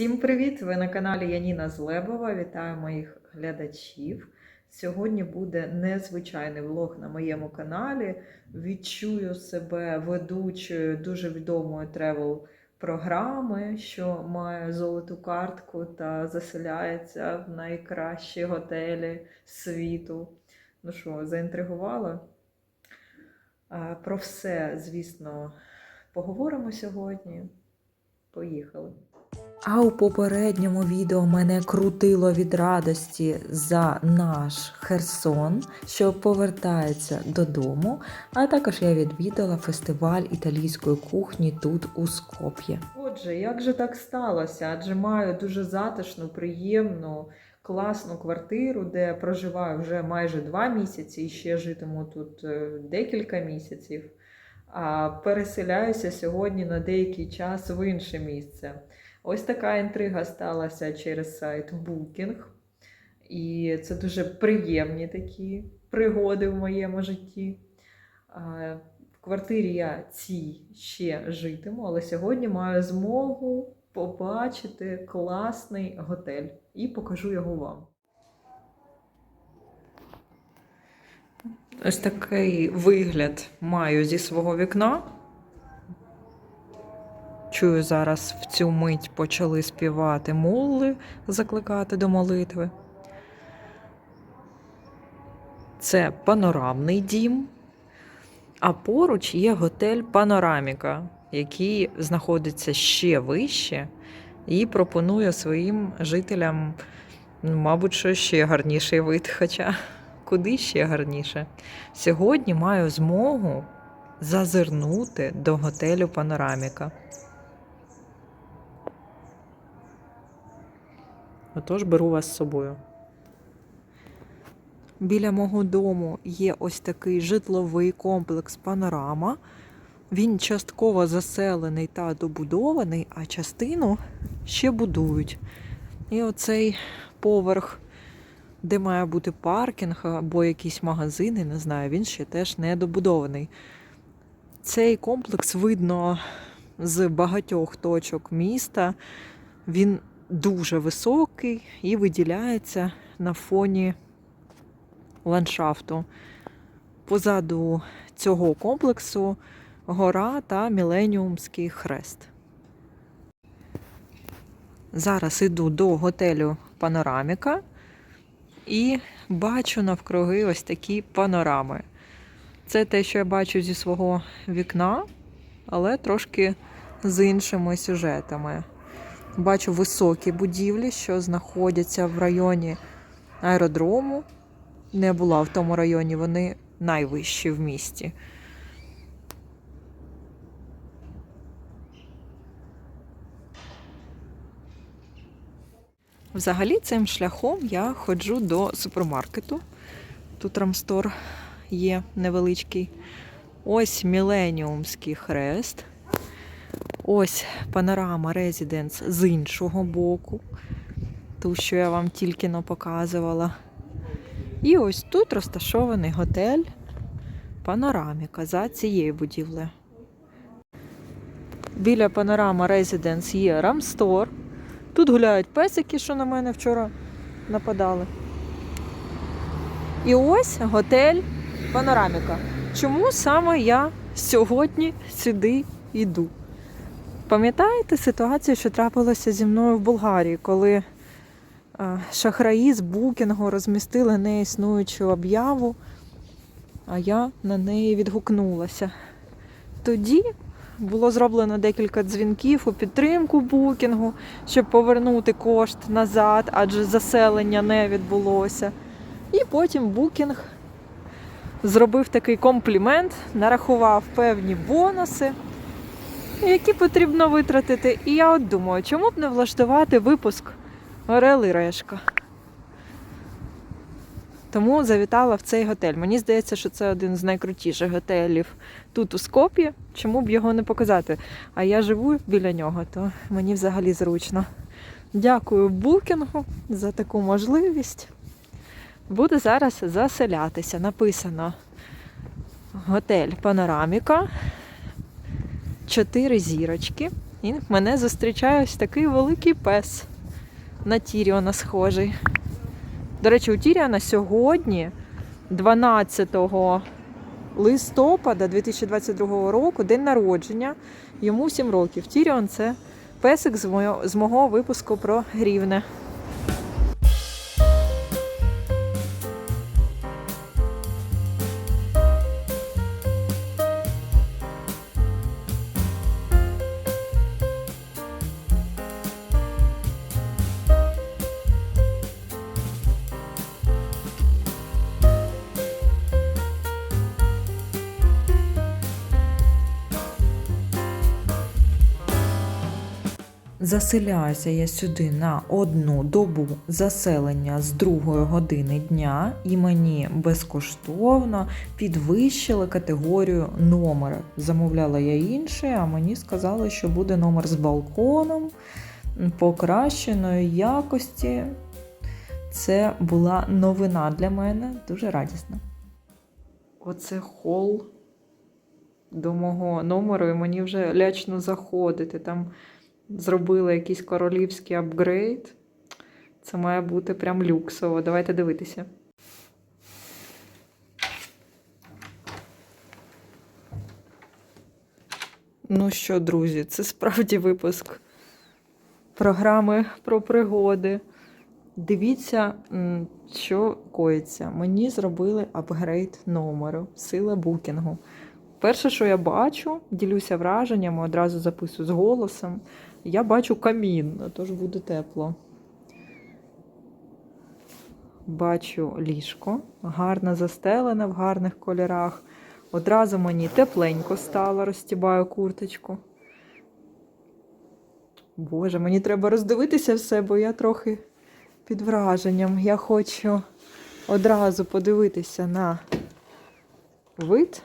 Всім привіт! Ви на каналі Яніна Злебова. Вітаю моїх глядачів. Сьогодні буде незвичайний влог на моєму каналі. Відчую себе ведучою дуже відомої тревел програми, що має золоту картку та заселяється в найкращі готелі світу. Ну що, заінтригувала? Про все, звісно, поговоримо сьогодні. Поїхали. А у попередньому відео мене крутило від радості за наш Херсон, що повертається додому. А також я відвідала фестиваль італійської кухні тут у Скоп'є. Отже, як же так сталося? Адже маю дуже затишну, приємну, класну квартиру, де проживаю вже майже два місяці і ще житиму тут е, декілька місяців. А переселяюся сьогодні на деякий час в інше місце. Ось така інтрига сталася через сайт Booking. І це дуже приємні такі пригоди в моєму житті. В квартирі я цій ще житиму, але сьогодні маю змогу побачити класний готель і покажу його вам. Ось такий вигляд маю зі свого вікна. Чую, зараз в цю мить почали співати мулли, закликати до молитви. Це панорамний дім, а поруч є готель Панораміка, який знаходиться ще вище і пропонує своїм жителям, ну, мабуть, що ще гарніший вид. Хоча куди ще гарніше. Сьогодні маю змогу зазирнути до готелю Панораміка. Отож беру вас з собою. Біля мого дому є ось такий житловий комплекс Панорама. Він частково заселений та добудований, а частину ще будують. І оцей поверх, де має бути паркінг або якісь магазини, не знаю, він ще теж не добудований. Цей комплекс видно з багатьох точок міста. Він дуже високий і виділяється на фоні ландшафту. Позаду цього комплексу гора та Міленіумський хрест. Зараз іду до готелю Панораміка і бачу навкруги ось такі панорами. Це те, що я бачу зі свого вікна, але трошки з іншими сюжетами. Бачу високі будівлі, що знаходяться в районі аеродрому. Не була в тому районі, вони найвищі в місті. Взагалі, цим шляхом я ходжу до супермаркету. Тут рамстор є невеличкий. Ось Міленіумський хрест. Ось панорама Резиденс з іншого боку, ту, що я вам тільки но показувала. І ось тут розташований готель Панораміка за цією будівлею. Біля панорама Резиденс є Рамстор. Тут гуляють песики, що на мене вчора нападали. І ось готель Панораміка. Чому саме я сьогодні сюди йду? Пам'ятаєте ситуацію, що трапилася зі мною в Болгарії, коли шахраї з букінгу розмістили неіснуючу об'яву, а я на неї відгукнулася. Тоді було зроблено декілька дзвінків у підтримку букінгу, щоб повернути кошт назад, адже заселення не відбулося. І потім букінг зробив такий комплімент, нарахував певні бонуси які потрібно витратити. І я от думаю, чому б не влаштувати випуск Орел і Решка. Тому завітала в цей готель. Мені здається, що це один з найкрутіших готелів тут у Скоп'ї. Чому б його не показати? А я живу біля нього, то мені взагалі зручно. Дякую букінгу за таку можливість. Буду зараз заселятися. Написано готель Панораміка. Чотири зірочки. І мене зустрічає ось такий великий пес. На Тіріона схожий. До речі, у Тіріона сьогодні, 12 листопада 2022 року, день народження. Йому 7 років. Тіріон це песик з мого, випуску про грівне. Заселяюся я сюди на одну добу заселення з другої години дня, і мені безкоштовно підвищили категорію номера. Замовляла я інший, а мені сказали, що буде номер з балконом покращеної якості. Це була новина для мене, дуже радісна. Оце хол до мого номеру, і мені вже лячно заходити. Там зробили якийсь королівський апгрейд. Це має бути прям люксово. Давайте дивитися. Ну що, друзі, це справді випуск програми про пригоди. Дивіться, що коїться. Мені зробили апгрейд номеру, сила букінгу. Перше, що я бачу, ділюся враженнями, одразу записую з голосом. Я бачу камін, тож буде тепло. Бачу ліжко, гарно застелене в гарних кольорах. Одразу мені тепленько стало, розтібаю курточку. Боже, мені треба роздивитися все, бо я трохи під враженням. Я хочу одразу подивитися на вид.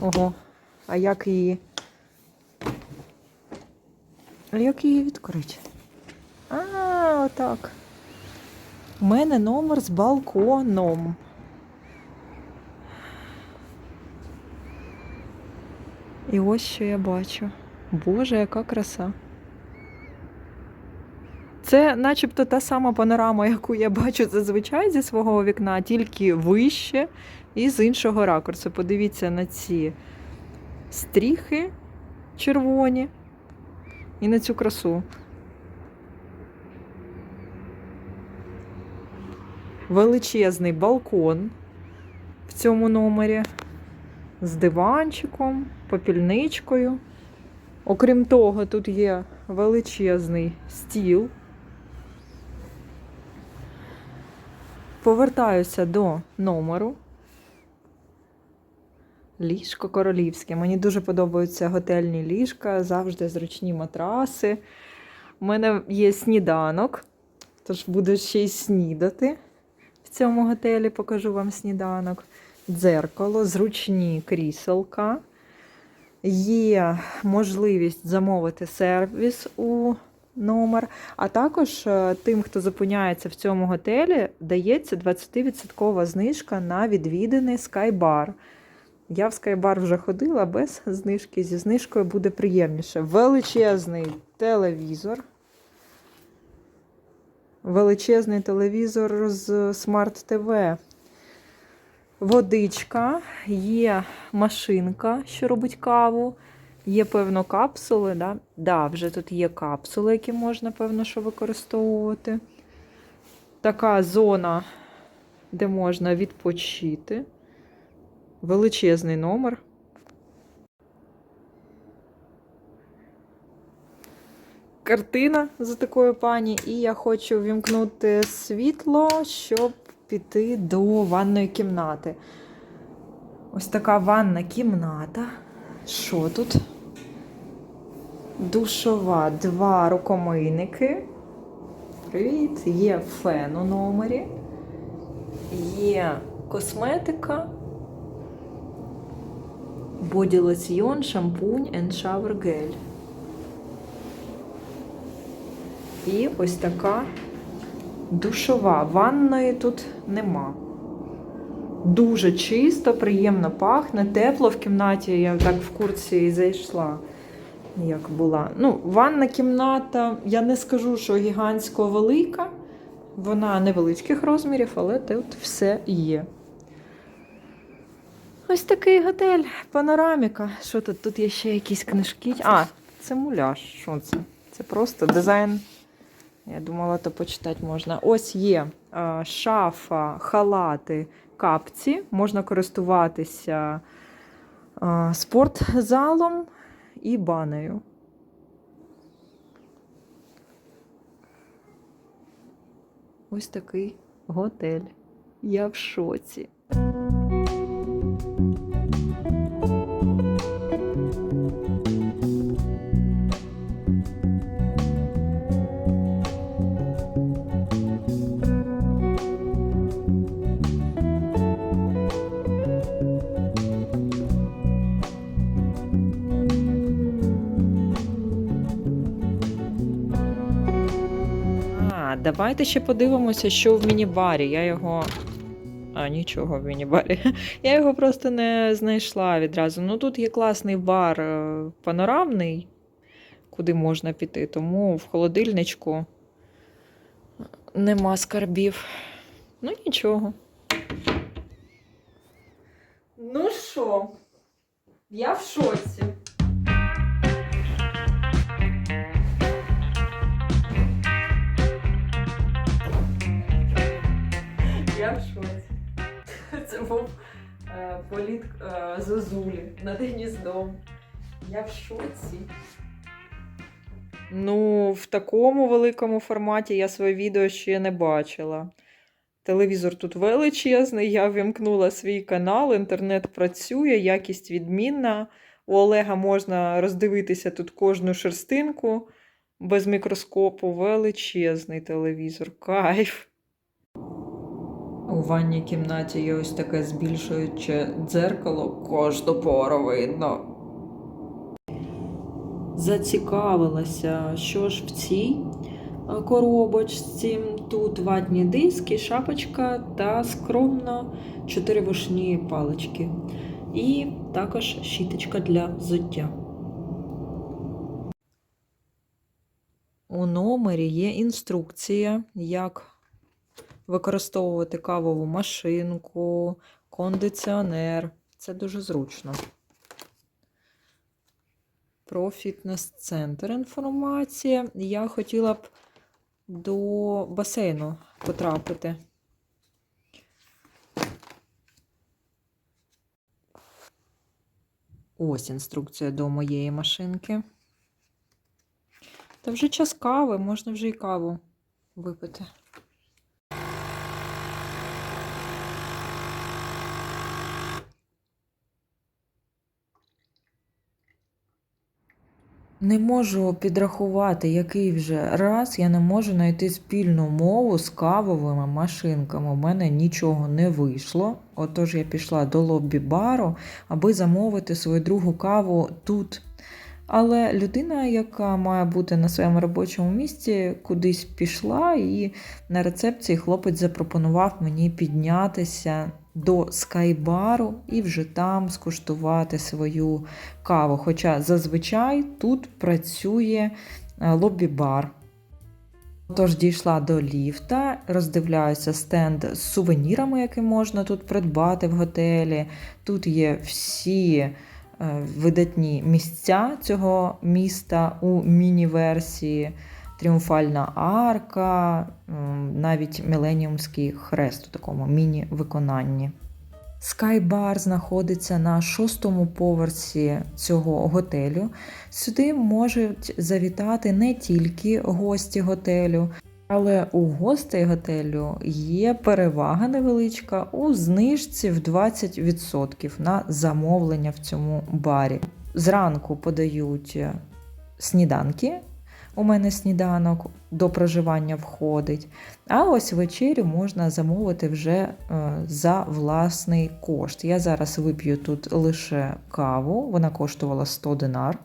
Ого, а як її? А як її відкрити? А, отак. У мене номер з балконом. І ось що я бачу. Боже, яка краса. Це начебто та сама панорама, яку я бачу зазвичай зі свого вікна, тільки вище і з іншого ракурсу. Подивіться на ці стріхи червоні і на цю красу. Величезний балкон в цьому номері з диванчиком, попільничкою. Окрім того, тут є величезний стіл. Повертаюся до номеру. Ліжко королівське. Мені дуже подобаються готельні ліжка, завжди зручні матраси. У мене є сніданок, тож буду ще й снідати в цьому готелі, покажу вам сніданок. Дзеркало, зручні кріселка. Є можливість замовити сервіс у номер. А також е, тим, хто зупиняється в цьому готелі, дається 20% знижка на відвіданий скайбар. Я в скайбар вже ходила без знижки. Зі знижкою буде приємніше. Величезний телевізор. Величезний телевізор з смарт ТВ. Водичка, є машинка, що робить каву, є, певно, капсули. Да? Да, вже тут є капсули, які можна, певно, що використовувати. Така зона, де можна відпочити. Величезний номер. Картина за такою пані, і я хочу вімкнути світло, щоб піти до ванної кімнати. Ось така ванна кімната. Що тут? Душова, два рукомийники. Привіт! Є фен у номері, є косметика, боді лосьйон, шампунь and shower gel. І ось така душова. Ванної тут нема. Дуже чисто, приємно пахне, тепло в кімнаті, я так в курці і зайшла. як була. Ну, ванна кімната, я не скажу, що гігантсько велика. Вона невеличких розмірів, але тут все є. Ось такий готель, панораміка. Що тут? Тут є ще якісь книжки. А, це муляж. Що це? Це просто дизайн. Я думала, то почитати можна. Ось є шафа, халати, капці. Можна користуватися спортзалом і банею. Ось такий готель. Я в шоці. Давайте ще подивимося, що в міні-барі. Я його. А, нічого в міні-барі. Я його просто не знайшла відразу. Ну тут є класний бар е, панорамний, куди можна піти, тому в холодильничку нема скарбів. Ну нічого. Ну що, я в шоці. Я в шоці. Це був е, політ е, Зозулі над гніздом. Я в шоці. Ну, в такому великому форматі я своє відео ще не бачила. Телевізор тут величезний, я вімкнула свій канал, інтернет працює, якість відмінна. У Олега можна роздивитися тут кожну шерстинку без мікроскопу. Величезний телевізор. Кайф. У ванній кімнаті є ось таке збільшуюче дзеркало, кожну пору видно. Зацікавилася, що ж в цій е, коробочці. Тут ватні диски, шапочка та скромно чотири вишні палички. І також щіточка для взуття. У номері є інструкція, як використовувати кавову машинку, кондиціонер. Це дуже зручно. Про фітнес-центр інформація. Я хотіла б до басейну потрапити. Ось інструкція до моєї машинки. Та вже час кави, можна вже і каву випити. Не можу підрахувати, який вже раз я не можу знайти спільну мову з кавовими машинками. У мене нічого не вийшло. Отож я пішла до лоббі бару, аби замовити свою другу каву тут. Але людина, яка має бути на своєму робочому місці, кудись пішла, і на рецепції хлопець запропонував мені піднятися до скайбару і вже там скуштувати свою каву. Хоча зазвичай тут працює е, лобі-бар. Тож дійшла до ліфта, роздивляюся стенд з сувенірами, які можна тут придбати в готелі. Тут є всі е, видатні місця цього міста у міні-версії. Тріумфальна арка, навіть Міленіумський хрест у такому міні-виконанні. Скайбар знаходиться на шостому поверсі цього готелю. Сюди можуть завітати не тільки гості готелю, але у гостей готелю є перевага невеличка у знижці в 20% на замовлення в цьому барі. Зранку подають сніданки. У мене сніданок до проживання входить. А ось вечерю можна замовити вже е, за власний кошт. Я зараз вип'ю тут лише каву, вона коштувала 100 динар.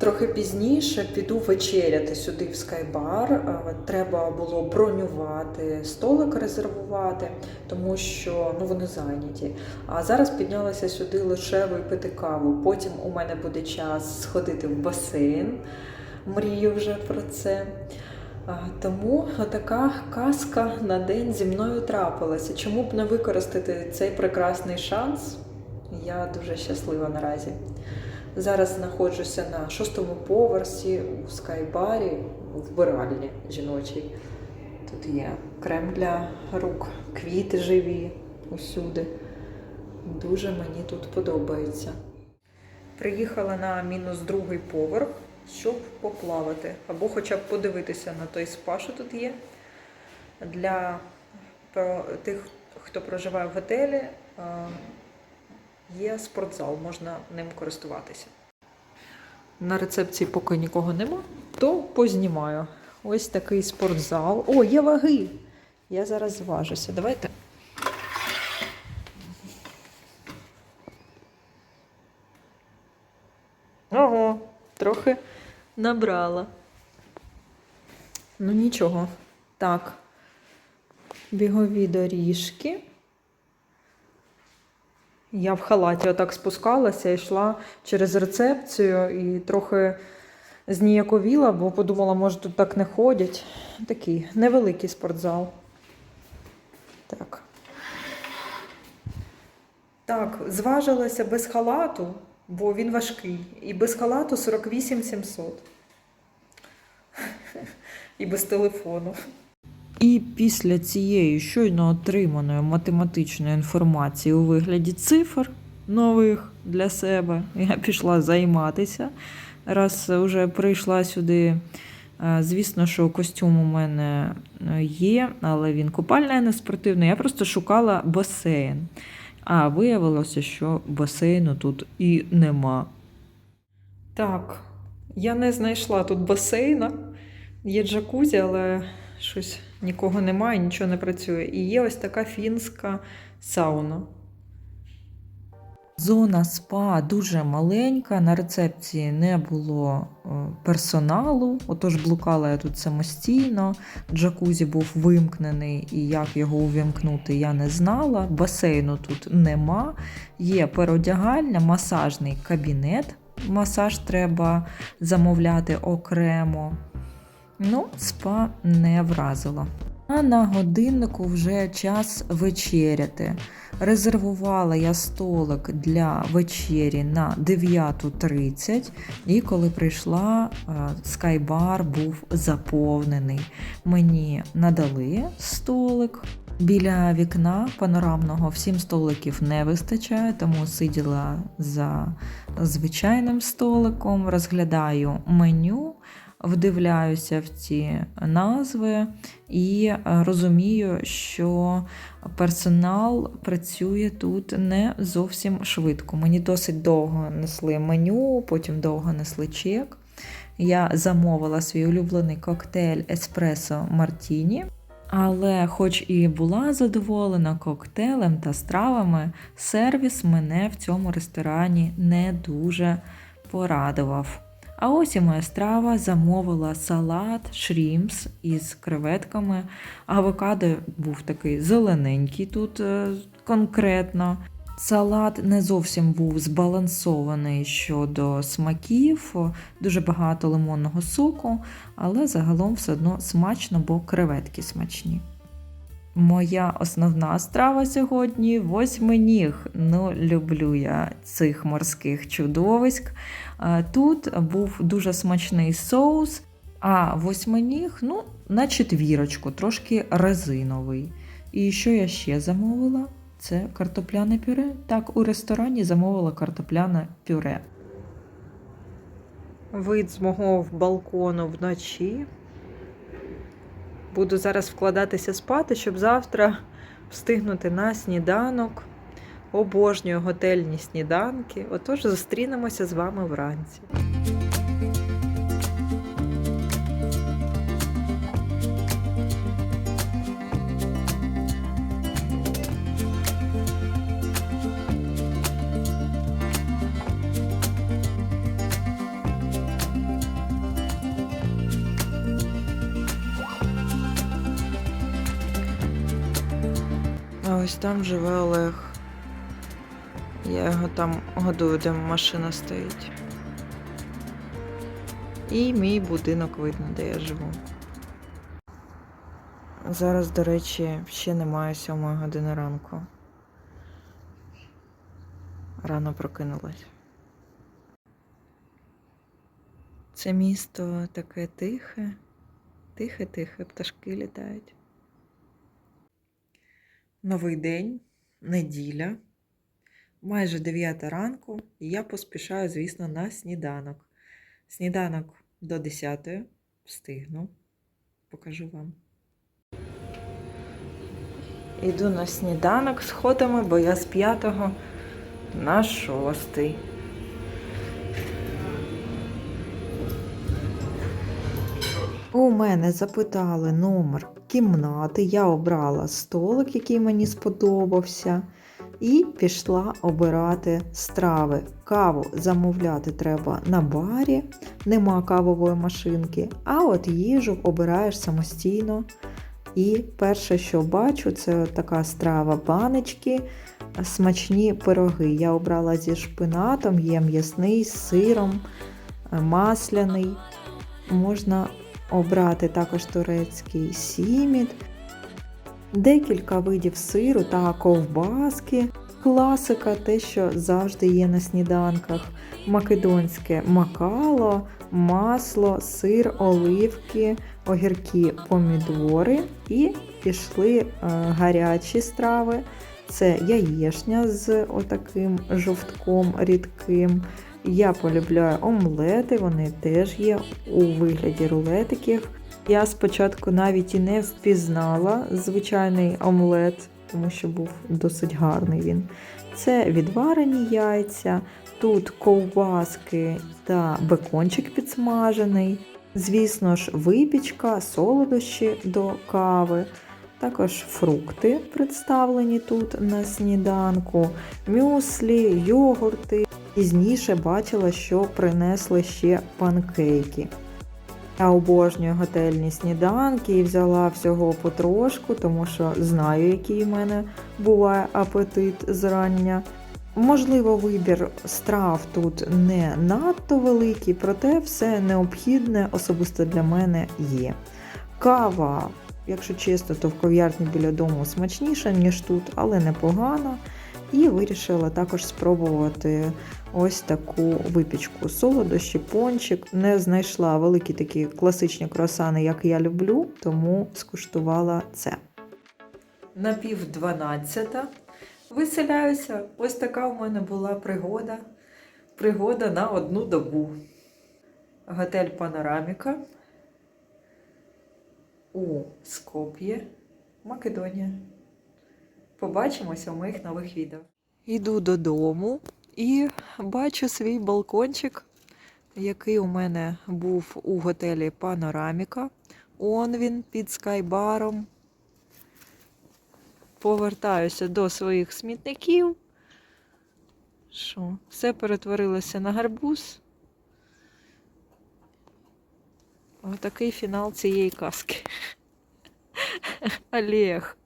Трохи пізніше піду вечеряти сюди в скайбар. Е, Треба було бронювати, столик резервувати, тому що ну, вони зайняті. А зараз піднялася сюди лише випити каву. Потім у мене буде час сходити в басейн. Мрію вже про це. Тому така казка на день зі мною трапилася. Чому б не використати цей прекрасний шанс? Я дуже щаслива наразі. Зараз знаходжуся на шостому поверсі у скайбарі, в вбиральні жіночій. Тут є крем для рук, квіти живі усюди. Дуже мені тут подобається. Приїхала на мінус другий поверх, щоб поплавати, або хоча б подивитися на той спа, що тут є. Для тих, хто проживає в готелі, е, є спортзал, можна ним користуватися. На рецепції поки нікого нема, то познімаю. Ось такий спортзал. О, є ваги! Я зараз зважуся. Давайте. Ого, трохи набрала. Ну нічого. Так. Бігові доріжки. Я в халаті отак спускалася йшла через рецепцію і трохи зніяковіла, бо подумала, може тут так не ходять. Такий невеликий спортзал. Так. Так, зважилася без халату, бо він важкий. І без халату 48 700. І без телефону. І після цієї щойно отриманої математичної інформації у вигляді цифр нових для себе я пішла займатися. Раз вже прийшла сюди, е, звісно, що костюм у мене е, є, але він купальний, не спортивний. Я просто шукала басейн. А виявилося, що басейну тут і нема. Так, я не знайшла тут басейна. Є джакузі, але щось нікого немає, нічого не працює. І є ось така фінська сауна. Зона спа дуже маленька, на рецепції не було е, персоналу, отож блукала я тут самостійно. Джакузі був вимкнений, і як його увімкнути, я не знала. Басейну тут нема. Є перодягальня, масажний кабінет. Масаж треба замовляти окремо. Ну, спа не вразило. А на годиннику вже час вечеряти. Резервувала я столик для вечері на 9.30, і коли прийшла, е, скайбар був заповнений. Мені надали столик. Біля вікна панорамного всім столиків не вистачає, тому сиділа за звичайним столиком, розглядаю меню, вдивляюся в ці назви і е, розумію, що персонал працює тут не зовсім швидко. Мені досить довго несли меню, потім довго несли чек. Я замовила свій улюблений коктейль Еспресо Мартіні. Але, хоч і була задоволена коктейлем та стравами, сервіс мене в цьому ресторані не дуже порадував. А ось і моя страва замовила салат, шрімс із креветками. Авокадо був такий зелененький тут е, конкретно. Салат не зовсім був збалансований щодо смаків, дуже багато лимонного соку, але загалом все одно смачно, бо креветки смачні. Моя основна страва сьогодні восьминіг. Ну, люблю я цих морських чудовиськ. Тут був дуже смачний соус, а восьминіг, ну, на четвірочку, трошки резиновий. І що я ще замовила? Це картопляне пюре. Так, у ресторані замовила картопляне пюре. Вид з мого балкону вночі. Буду зараз вкладатися спати, щоб завтра встигнути на сніданок. Обожнюю готельні сніданки. Отож, зустрінемося з вами вранці. Там живе Олег. Я його там годую, де машина стоїть. І мій будинок видно, де я живу. Зараз, до речі, ще немає сьомої години ранку. Рано прокинулась. Це місто таке тихе, тихе-тихе, пташки літають. Новий день, неділя, майже 9 ранку, і я поспішаю, звісно, на сніданок. Сніданок до 10 встигну. Покажу вам. Іду на сніданок сходами, бо я з 5 на 6. У мене запитали номер кімнати. Я обрала столик, який мені сподобався, і пішла обирати страви. Каву замовляти треба на барі, нема кавової машинки, а от їжу обираєш самостійно. І перше, що бачу, це така страва баночки, смачні пироги. Я обрала зі шпинатом, є м'ясний, з сиром, масляний. Можна обрати також турецький сіміт, декілька видів сиру та ковбаски, класика, те, що завжди є на сніданках, македонське макало, масло, сир, оливки, огірки, помідори і пішли е, гарячі страви. Це яєшня з отаким жовтком рідким. Я полюбляю омлети, вони теж є у вигляді рулетиків. Я спочатку навіть і не впізнала звичайний омлет, тому що був досить гарний він. Це відварені яйця, тут ковбаски та бекончик підсмажений. Звісно ж, випічка, солодощі до кави. Також фрукти представлені тут на сніданку, мюслі, йогурти. Пізніше бачила, що принесли ще панкейки. Я обожнюю готельні сніданки і взяла всього потрошку, тому що знаю, який в мене буває апетит зрання. Можливо, вибір страв тут не надто великий, проте все необхідне особисто для мене є. Кава, якщо чесно, то в кав'ярні біля дому смачніша, ніж тут, але непогана. І вирішила також спробувати ось таку випічку. Солодощі, пончик. Не знайшла великі такі класичні круасани, як я люблю, тому скуштувала це. На пів дванадцята виселяюся. Ось така в мене була пригода. Пригода на одну добу. Готель Панораміка у Скоп'є, Македонія. Побачимося в моїх нових відео. Йду додому і бачу свій балкончик, який у мене був у готелі Панораміка. Он він під скайбаром. Повертаюся до своїх смітників. Що, все перетворилося на гарбуз. Отакий фінал цієї казки. Олег.